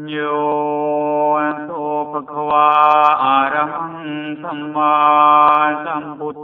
โยโตภควาอารหังสัมมาสัมพุท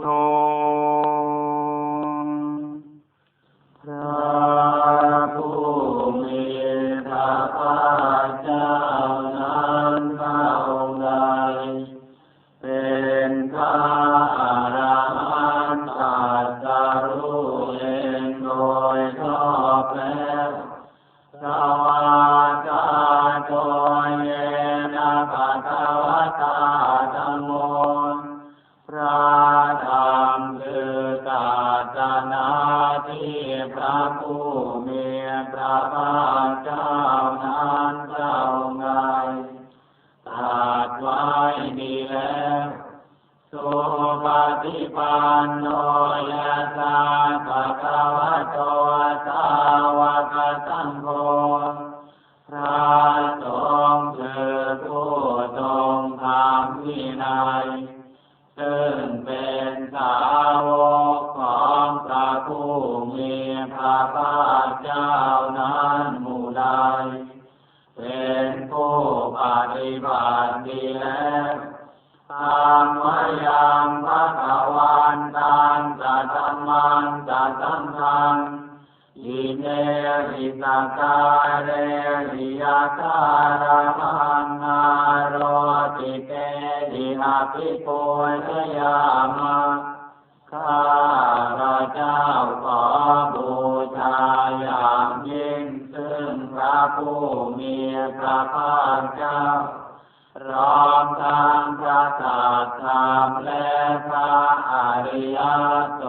ಮಾತಾ ยาโส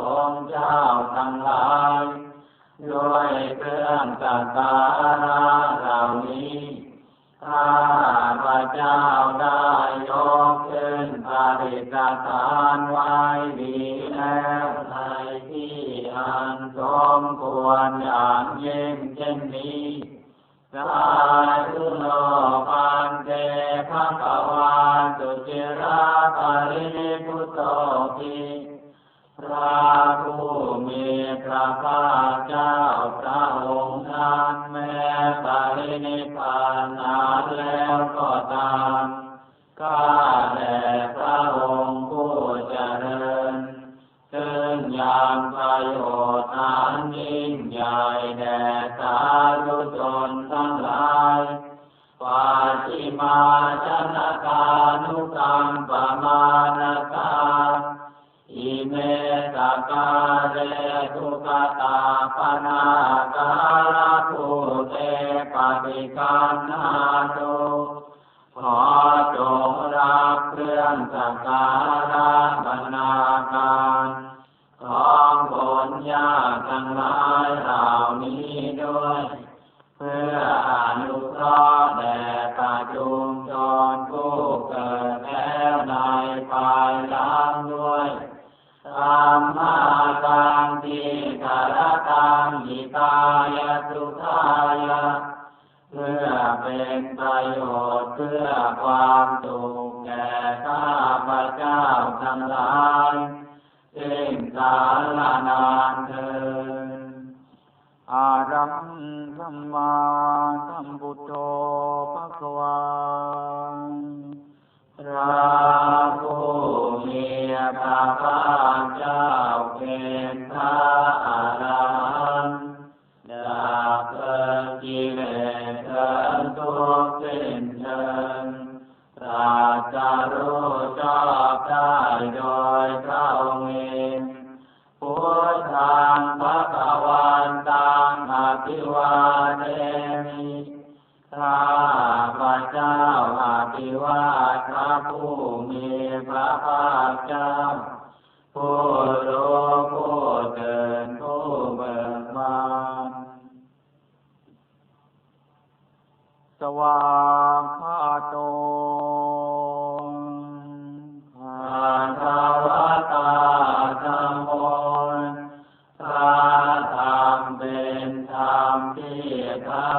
Bhutan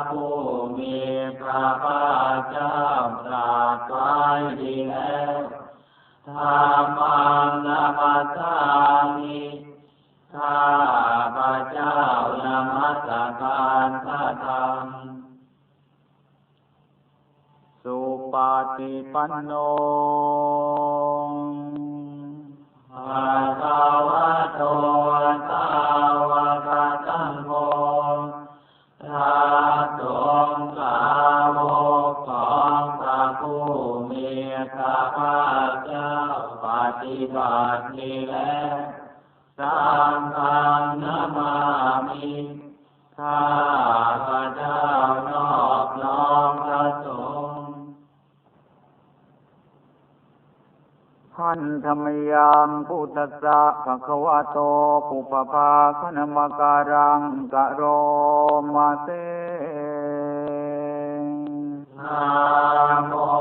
ผู้มีพระภาคเจ้าตรัสไว้ดีแล้วธรรมานามัสามิข้าพระเจ้านมัสการพระธรรม สุปติปันโน สะภะคะวะโตปุปภาคณมการังกะโรมาเตนะโม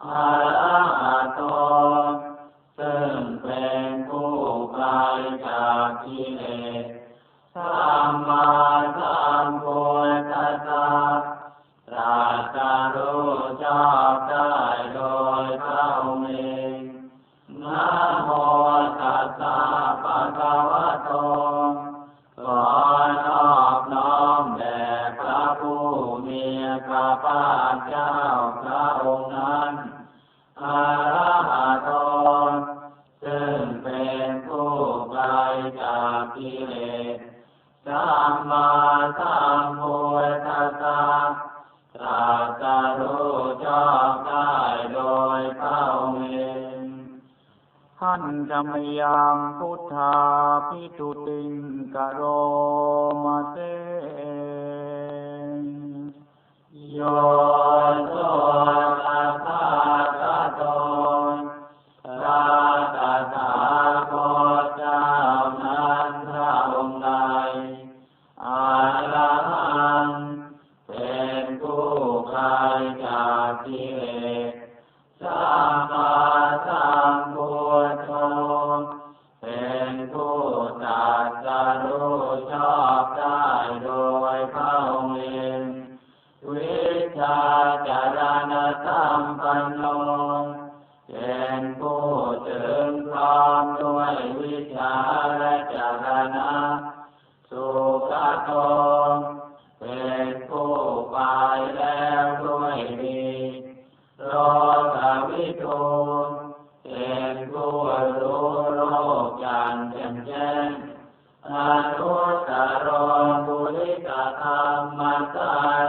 আর โรสารปุริกธรรมสา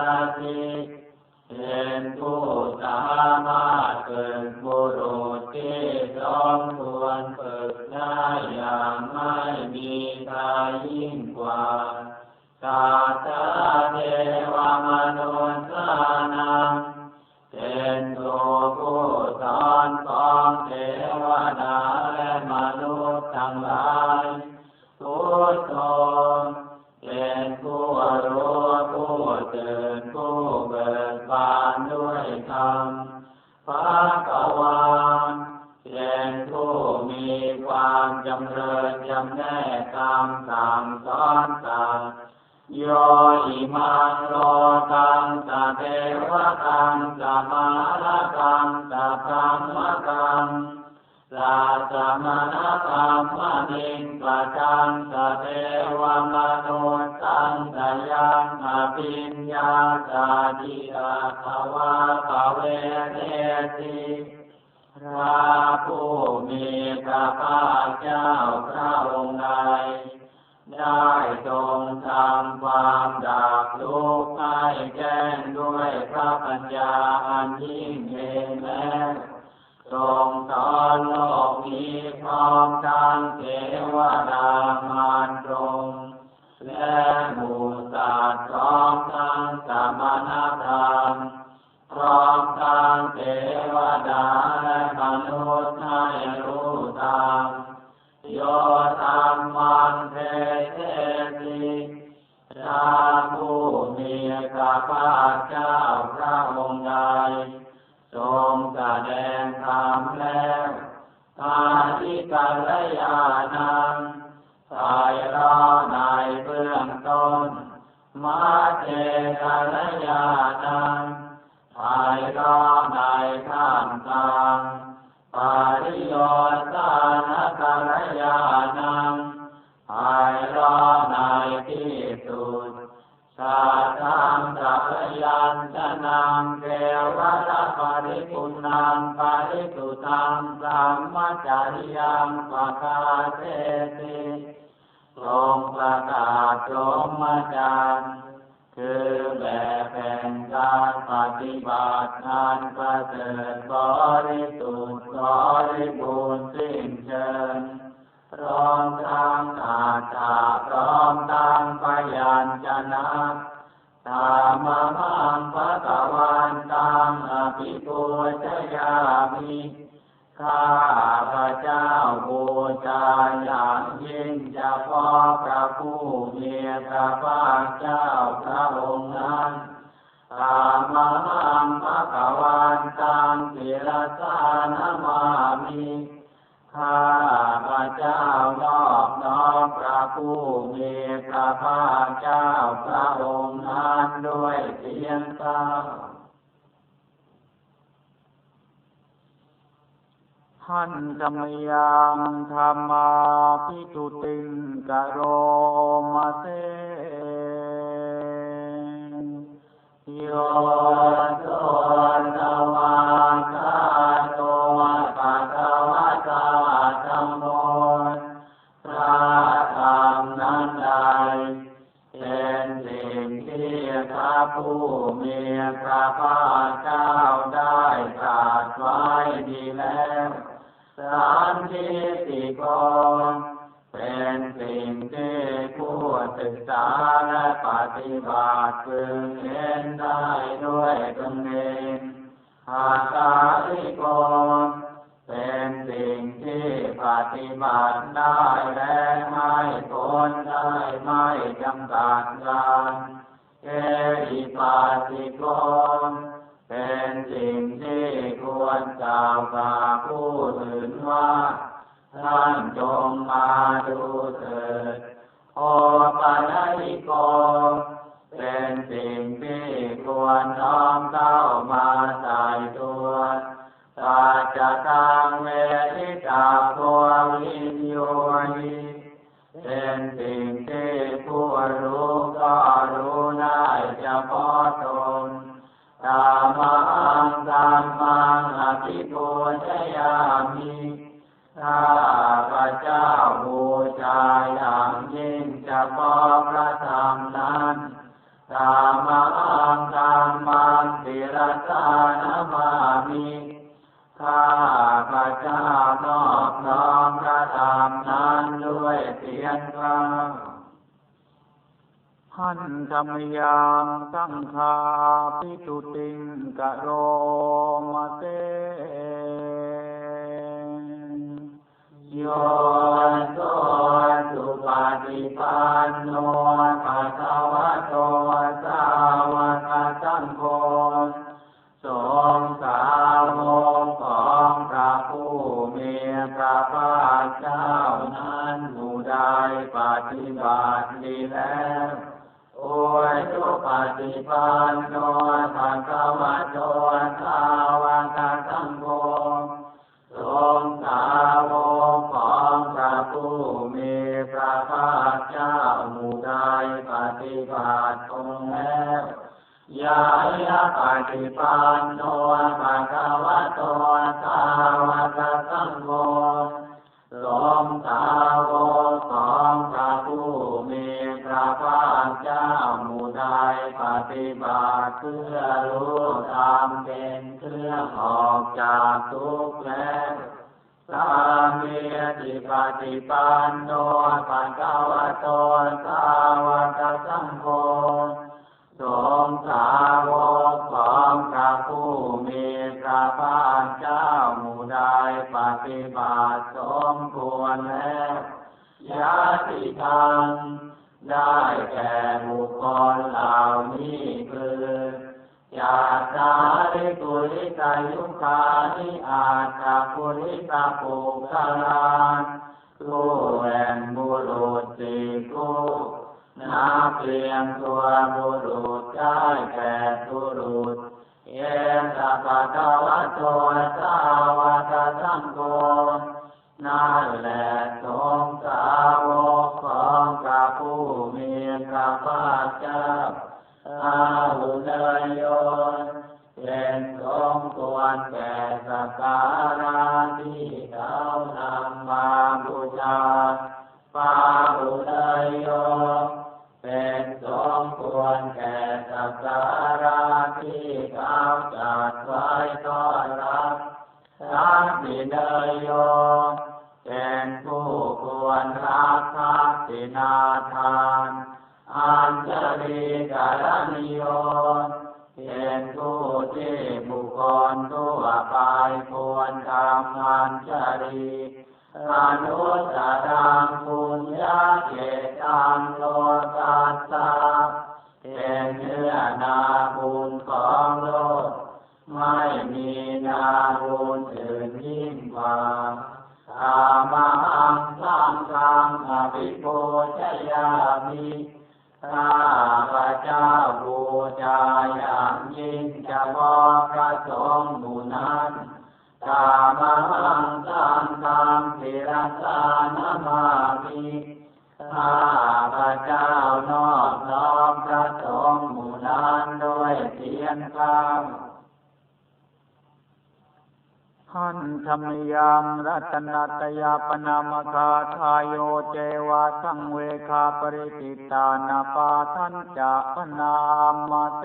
มณธรรมนิงประจังสเทวมนุสังสยังอภิญญาจาดิอาภวะภเวเทติพระผู้มีพระภาคเจ้าพระองค์ใดได้ทรงทำความดับทุกข์ให้แก้ด้วยพระปัญญาอันยิ่งเองแล้ ทรงสอนโลกนี้พร้อมทั้งเทวดามารดงและหมู่สัตว์พร้อมทั้งสมณธรรมพร้อมทั้งเทวดาและมนุษย์ให้รู้ตามโยธรมมันเทเทสิทาผู้มีกระพาเจ้าพระองค์ใด ทรงแสดงธรรมแล้วปาทิกัลยาณังไตรรอในเบื้องต้น มาเจกัลยาณังไตรรอในข้ามกลางปาริโยสานกัลยาณังไตรรอในที่ ยัญชนะเกวะละปาริปุณังปาริสุตังสัมมาจาริยังปะคาเทติทรงประกาศลมมาจารย์คือแบบแห่งการปฏิบัติงานประเสริฐบริสุทธิ์บริบูรณ์สิ้นเชิงพร้อมทั้งอาจาพร้อมทั้งพยัญชนะามมามังพระตะวันตังอภิปูชยามิข้าพระเจ้าบูชาอย่างยิ่งเฉพาะพระผู้มีพระภาคเจ้าพระองค์นั้นตามมามังพระตะวันตังศิรสานมามิข้าพระเจ้านอบน้อมพระผู้มีพระภาคเจ้าพระองค์นั้น ด้วยเพียงตาท่านธรรมยังธรรมาพิจุติงกะโรมาเตโยโยโสต ผู้มีพระภาคเจ้าได้ตรัสไว้ดีแล้วสานทิติโกเป็นสิ่งที่ผู้ศึกษาและปฏิบัติพึงเห็นได้ด้วยตนเองอาคาลิโกเป็นสิ่งที่ปฏิบัติได้และไม่พ้นได้ไม่จำกัดการ เอหิปัสสิโกเป็นสิ่งที่ควรกล่าวกับผู้อื่นว่า ท่านจงมาดูเถิดโอปัญญิโก เป็นสิ่งที่ควรน้อมเข้ามาใส่ตัวตาจะทางเวทิตาโพวิญโยนิเป็นสิ่ง มยังสังฆาพิจุติงกะโรม ป ฏิาหุเนยโยเป็นสมควรแก่สักการะที่เขาจัดไว้ต้อนรับสักดิเนยโยเป็นผู้ควรรับทักษินาทานอัญชลีกรณิโยเป็นผู้ที่บุคคลทั่วไปควรทำอัญชลี อนุตตรังปุญญาเกตังโลกัสสะเป็นเนื้อนาบุญของโลก ไม่มีนาบุญอื่นยิ่งกว่าอามังสังฆังอภิปูชยามิข้าพระเจ้าบูชาอย่างยิ่งเฉพาะพระสงฆ์หมู่นั้นกามังสังฆัง นังรัตนัตยาปนามคาทายโยเจวาสังเวคาปริติตานาปาทันจะปนามาเต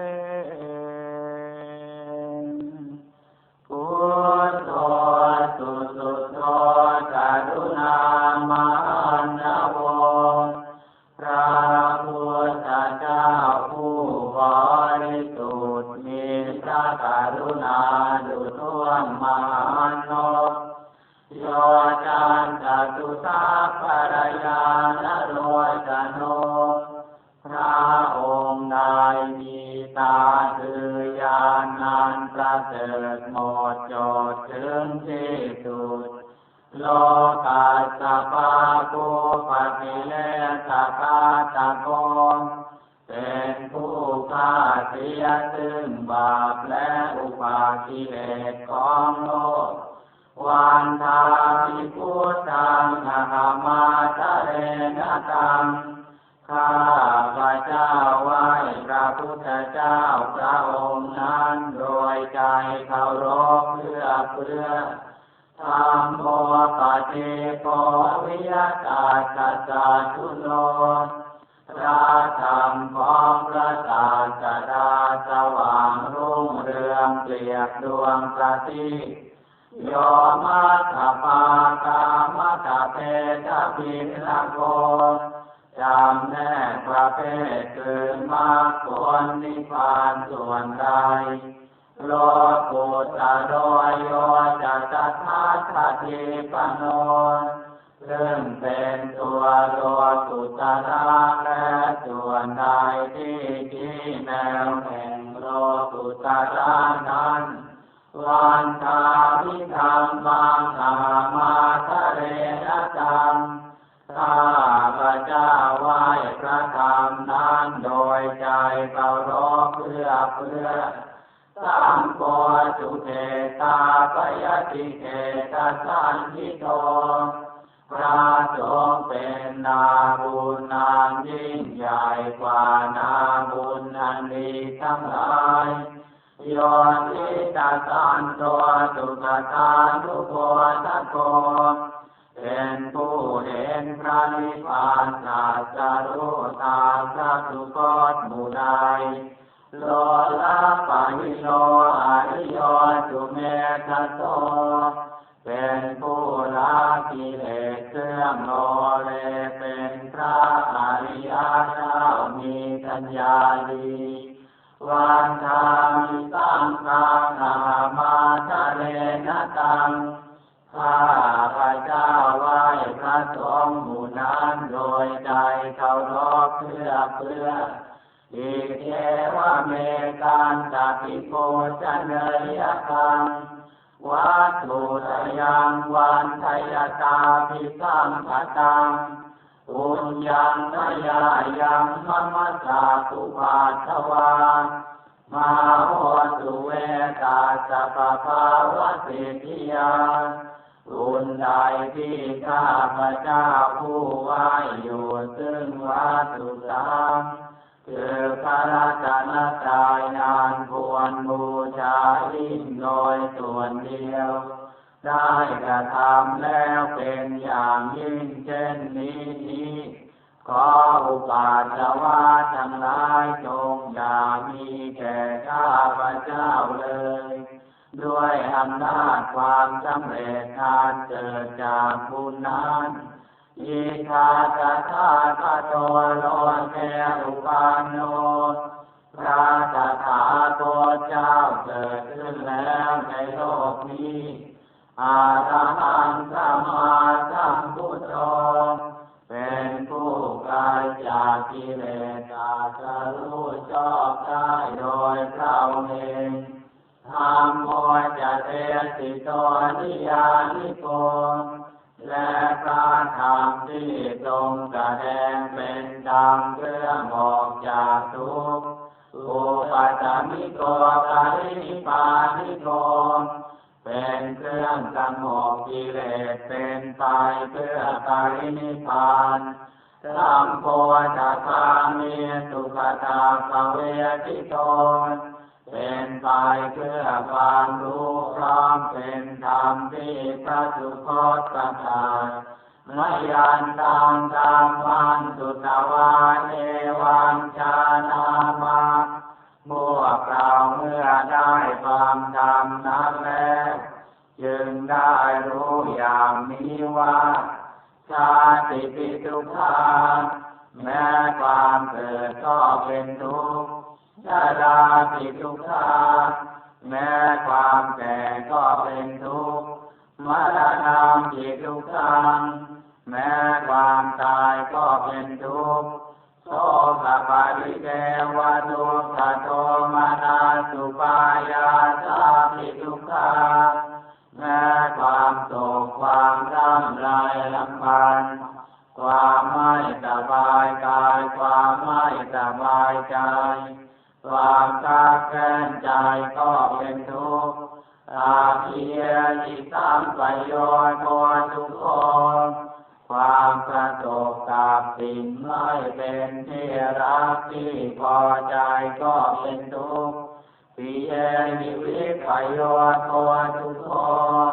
เสริฐหมดจดถึงที่สุด โลกัสสปาปุปฏิเลสกาตะโกเป็นผู้ฆ่าเสียซึ่งบาปและอุปาทิเลสของโลกวันทาภิพุทธังนามาทะเรนะตัง ข้าพระเจ้าไหว้พระพุทธเจ้าพระองค์นั้นโดยใจเคารพเพื่อเพื่อธรรมโมปฏิโกวิยตาสัจจุโนพระธรรมของพระศาสดาสว่างรุ่งเรืองเปรียบดวงประทีปโยมัสสปากามัสสเปตปิลโก จำแนกประเภทคือมรรคผลนิพพานส่วนใดโลกุตโรโยจัตถาคติปโนซึ่งเป็นตัวโลกุตระและส่วนใดที่ที่แนวแห่งโลกุตระนั้นวันทาวิธรรมังอามาทะเรนะตัง ข้าพระเจ้าไหว้พระธรรมนั้นโดยใจเคารพเพื่อเพื่อสังโฆสุเทตาปยติเกตสันทิโตพระสงฆ์เป็นนาบุญนานยิ่งใหญ่กว่านาบุญอันดีทั้งหลายโยนิตาสันโตสุขตานุโกตะโก เป็นผู้เห็นพระนิพพานสัจรู้ตามพระสุคตหมู่ใดโลละปะหิโลอริโยจุเมตโต เป็นผู้ละกิเลสเครื่องโลเลเป็นพระอริยเจ้ามีปัญญาดีวันทามิสังฆานามาทะเลนะตัง ข้าพระเจ้าไหว้พระสงฆ์หมู่นั้นโดยใจเคารพเพื่อเพื่ออิเทวเมกันตปิโกจเนยกังวัตถุตยังวันทยตาพิสังขตังอุญยังมยายังมมะสาตุปาทวามาโหตุเวตาสัพพาวะสิทธิยา บุญใดที่ข้าพระเจ้าผู้ไหวอยู่ซึ่งวัตถุสามคือพระรัตนตรัยนานควรบูชายิ่งโดยส่วนเดียว ได้กระทำแล้วเป็นอย่างยิ่งเช่นนี้นี้ขออุปาจวาทั้งหลายจงอย่ามีแก่ข้าพระเจ้าเลย ด้วยอำนาจความสำเร็จทานเกิดจากบุญนั้นอิทาตถาคโตโลเกอุปานโนพระตถาคตเจ้าเกิดขึ้นแล้วในโลกนี้อาระหังสัมมาสัมพุทโธเป็นผู้กายจากกิเลสอาจะรู้ชอบได้โดยเราเอง เทสิโตนิยานิโกและพระธรรมที่ทรงแสดงเป็นธรรมเครื่องออกจากทุกข์อุปัฏมิโกกาลินิพานิโกเป็นเครื่องสงบกิเลสเป็นไปเพื่อการนิพานสัมโพธิธามีสุขตาภเวทิโต เป็นไปเพื่อความรู้พร้อมเป็นธรรมที่พระสุคตประทานมยันตังตามวันสุตวาเอวังชานามาพวกเราเมื่อได้ความธรรมนั้นแล้วจึงได้รู้อย่างนี้ว่าชาติปิทุกขาแม้ความเกิดก็เป็นทุกข์ ชาลาปิทุกขาแม้ความแก่ก็เป็นทุกข์มรณะปิทุกขังแม้ความตายก็เป็นทุกข์โสกปาริเกวะทุกขโทมานาสุปายาสาปิทุกขาแม้ความโศกความร่ำไรลำพันความไม่สบายกาย ความไม่สบายใจ ความกาแค้นใจก็เป็นทุกข์อาเพียจิตังปโยชน์โมทุกคนความประสบกับสิ่งไม่เป็นที่รักที่พอใจก็เป็นทุกข์ปิเยนิวิปโยชน์โมทุกคน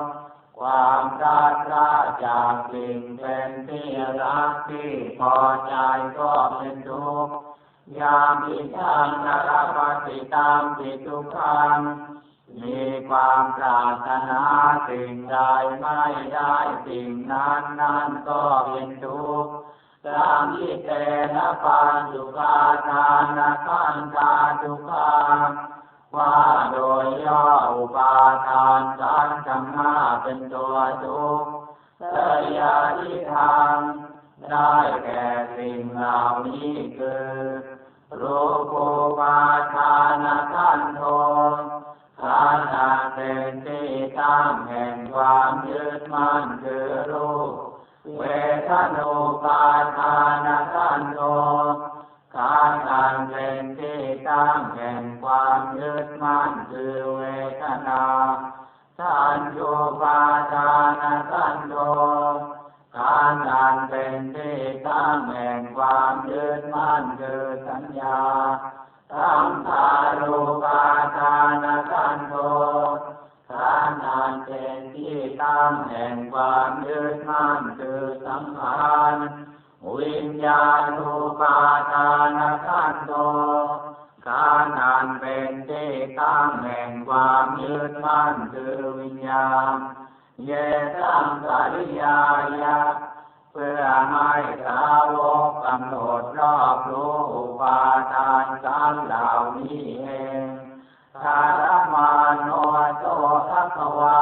ความรักราจากสิ่งเป็นที่รักที่พอใจก็เป็นทุกข์ ยามิทังนรปฏิตามปิทุขังมีความปรารถนาสิ่งใดไม่ได้สิ่งนั้นนั้นก็เป็นทุกข์สามิเตนะปัญจุกาทานะขันธาทุกขาว่าโดยย่ออุปาทานการทำหน้าเป็นตัวทุกข์เสยาทิทางได้แก่สิ่งเหล่านี้คือ รูปุปาทานขันโทขันธ์อันเป็นที่ตั้งแห่งความยึดมั่นคือรูปเวทนุปาทานขันโทขันธ์อันเป็นที่ตั้งแห่งความยึดมั่นคือเวทนาสัญญูปาทานขันโทขันธ์อัน ญาณูปาทานขันโทขันธ์อันเป็นที่ตั้งแห่งความยึดมั่นคือวิญญาณ เยตังสาริยายะเพื่อให้สาวกกำหนดรอบรู้อุปาทานสามเหล่านี้เองธารมาโนโตทัพวา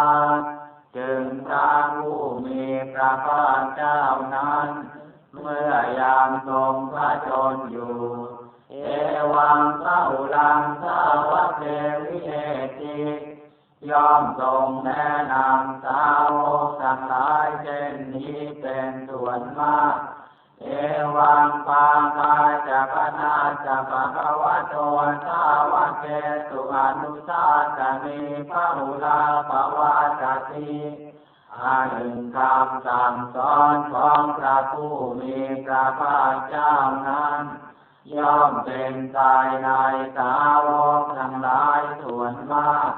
จึงพระผู้มีพระภาคเจ้านั้น เมื่อยามทรงพระชนอยู่ เอวังเข้าลังสาวกเทวิเอติย่อมทรงแนะนำสาวกทั้งหลายเช่นนี้เป็นส่วนมาก เอวังปาคาจะพนาจะปะคะวะโตสาวกเกสุอนุสาสนีพระหุลาภวาจติ อาหนึ่งคำสั่งสอนของพระผู้มีพระภาคเจ้านั้น ย่อมเป็นกายในสาวกทั้งหลายส่วนมาก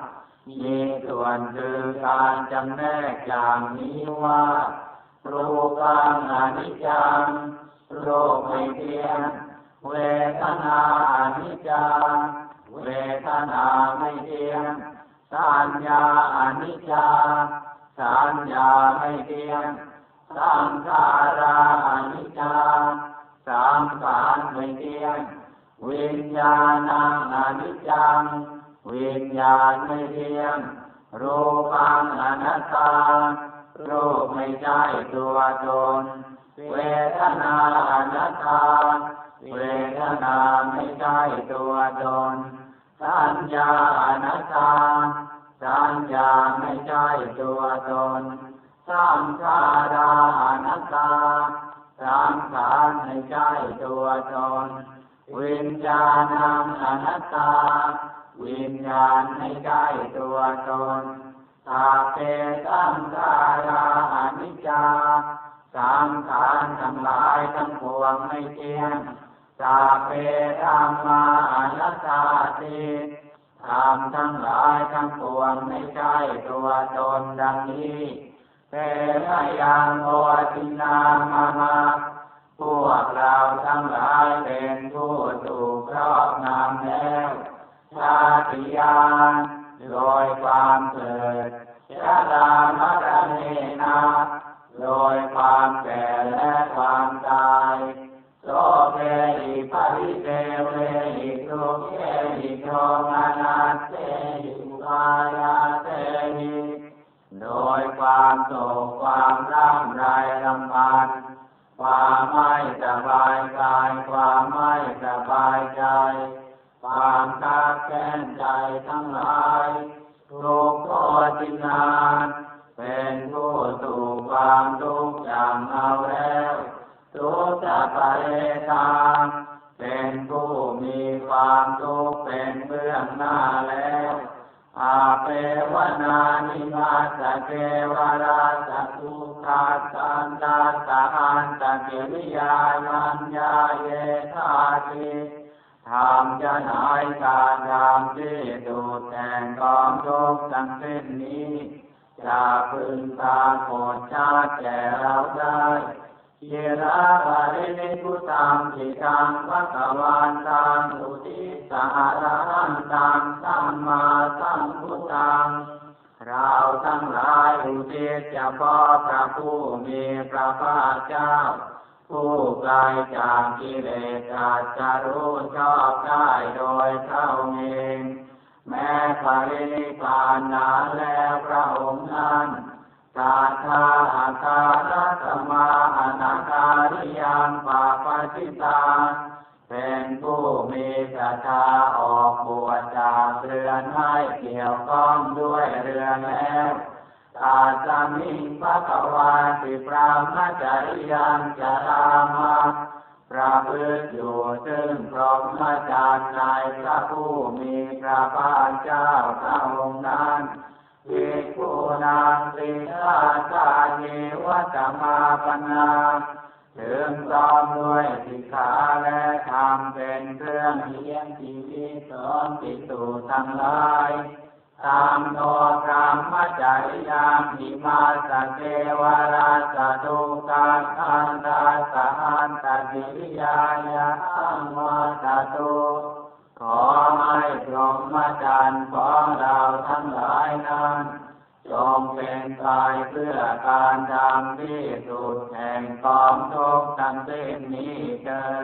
มีส่วนคือการจำแนกอย่างนี้ว่ารูปังอนิจจังโลกไม่เที่ยงเวทนาอนิจจังเวทนาไม่เที่ยงสัญญาอนิจจัง สัญญาไม่เที่ยงสังขารานิจจังสังขารไม่เที่ยงวิญญาณังอนิจจังวิญญาณไม่เที่ยงรูปังอนัตตารูปไม่ใช่ตัวตน เวทนาอนัตตา เวทนาไม่ใช่ตัวตน สัญญาอนัตตา สัญญาไม่ใช่ตัวตนสังขาราอนัตตาสังขารไม่ใช่ตัวตนวิญญาณังอนัตตา วิญญาณไม่ใช่ตัวตนตาเปสังขาราอนิจจาสังขารทั้งหลายทั้งปวงไม่เที่ยงตาเปธรรมาอนัตตาติ ธรรมทั้งหลายทั้งปวงไม่ใช่ตัวตนดังนี้เปรยังโอตินามามาพวกเราทั้งหลายเป็นผู้ถูกครอบงำแล้วชาติยานโดยความเกิดชาลามรณเนนาโดยความแก่และความตาย โสเกหิปริเทเวหิทุกเกหิโทมานาเตหิวายาเตหิโดยความโศกความร่ำไรรำพันความไม่สบายกายความไม่สบายใจ ความคับแค้นใจทั้งหลายทุกข์โทษจินานเป็นผู้ถูกความทุกข์อย่างเอาแล้ว ทุกข์จะไปทางเป็นผู้มีความทุกข์เป็นเบื้องหน้าแล้วอาเปวนานิมาสเกวราสทุกาสันตาสาหันตะเกิริยามันยาเยธาติทำจะนายการทำที่ดูแทนกองทุกข์ทั้งสิ้นนี้ จะพึงตาโกรธชาติแก่เราได้ เยระบารินิพุตังทิตังวัตวันตังอุทิสาระหันตังสัมมาสัมพุทธังเราทั้งหลายอุทิศเฉพาะพระผู้มีพระภาคเจ้า ผู้ไกลจากกิเลสจจะรู้ชอบได้โดยเท่าเองแม้ปรินิพพานนานแล้วพระองค์นั้น ตาทาอาคารัสมาอนาคาริยังปาปจิตา เป็นผู้มีศรัทธาออกบวชจากเรือนให้เกี่ยวข้องด้วยเรือนแล้วตาสามิงพระกวาสิปรามจาริยังจารามาประพฤติอยู่ซึ่งพรหมจารย์ในพระผู้มีพระภาคเจ้าพระองค์นั้น ภิกขุนางสิกขาสาเยวัตมาปนาถึงพร้อมด้วยสิกขาและธรรมเป็นเครื่องเลี้ยงชีวิตสอนติสูทั้งหลายตามโนกรรมจาริยามิมาสเกวราสตุกาคันตาสหันตกิริยายะอังวาสตุ ขอให้พรหมจรรย์ของเราทั้งหลายนั้นจงเป็นกายเพื่อการดำที่สุดแห่งกองทุกข์ทั้งสิ้นนี้เกิด